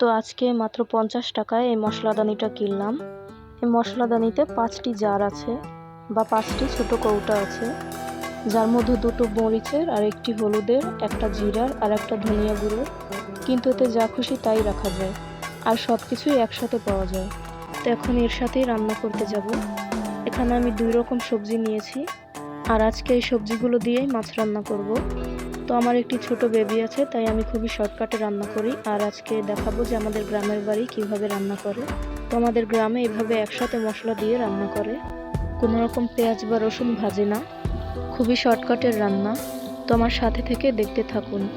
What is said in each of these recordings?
তো আজকে মাত্র পঞ্চাশ টাকায় এই মশলাদানিটা কিনলাম। এই মশলাদানিতে পাঁচটি জার আছে বা পাঁচটি ছোট কৌটা আছে। যার মধ্যে দুটো মরিচের আর একটি হলুদের, একটা জিরার আর একটা ধনিয়া গুঁড়ো। কিন্তু এতে যা খুশি তাই রাখা যায় আর সব কিছুই একসাথে পাওয়া যায়। তো এখন এর সাথেই রান্না করতে যাব। এখানে আমি দুই রকম সবজি নিয়েছি। আর আজকে এই সবজিগুলো দিয়েই মাছ রান্না করব। তো আমার একটি ছোট বেবি আছে, তাই আমি খুবই শর্টকাটে রান্না করি। আর আজকে দেখাবো যে আমাদের গ্রামের বাড়ি কীভাবে রান্না করে। তো আমাদের গ্রামে এভাবে একসাথে মশলা দিয়ে রান্না করে। কোনো রকম পেঁয়াজ বা রসুন ভাজে না। খুবই শর্টকাটের রান্না। তো আমার সাথে থেকে দেখতে থাকুন।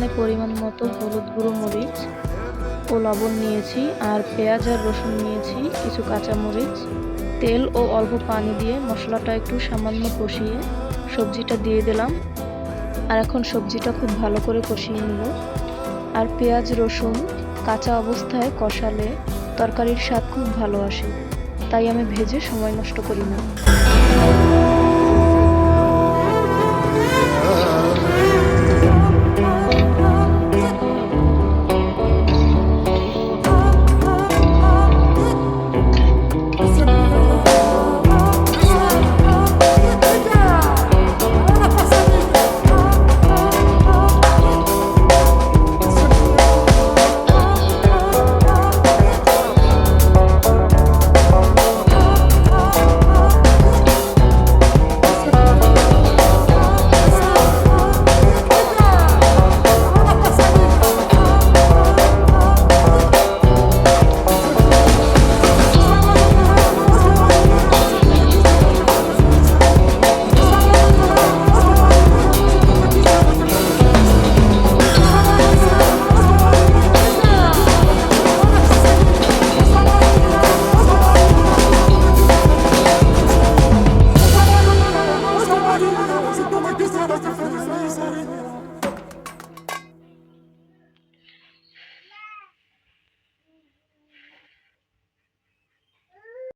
এখানে পরিমাণ মতো হলুদ গুঁড়ো, মরিচ ও লবণ নিয়েছি আর পেঁয়াজ আর রসুন নিয়েছি, কিছু কাঁচা মরিচ, তেল ও অল্প পানি দিয়ে মশলাটা একটু সামান্য কষিয়ে সবজিটা দিয়ে দিলাম। আর এখন সবজিটা খুব ভালো করে কষিয়ে নিল আর পেঁয়াজ, রসুন কাঁচা অবস্থায় কষালে তরকারির স্বাদ খুব ভালো আসে, তাই আমি ভেজে সময় নষ্ট করি না।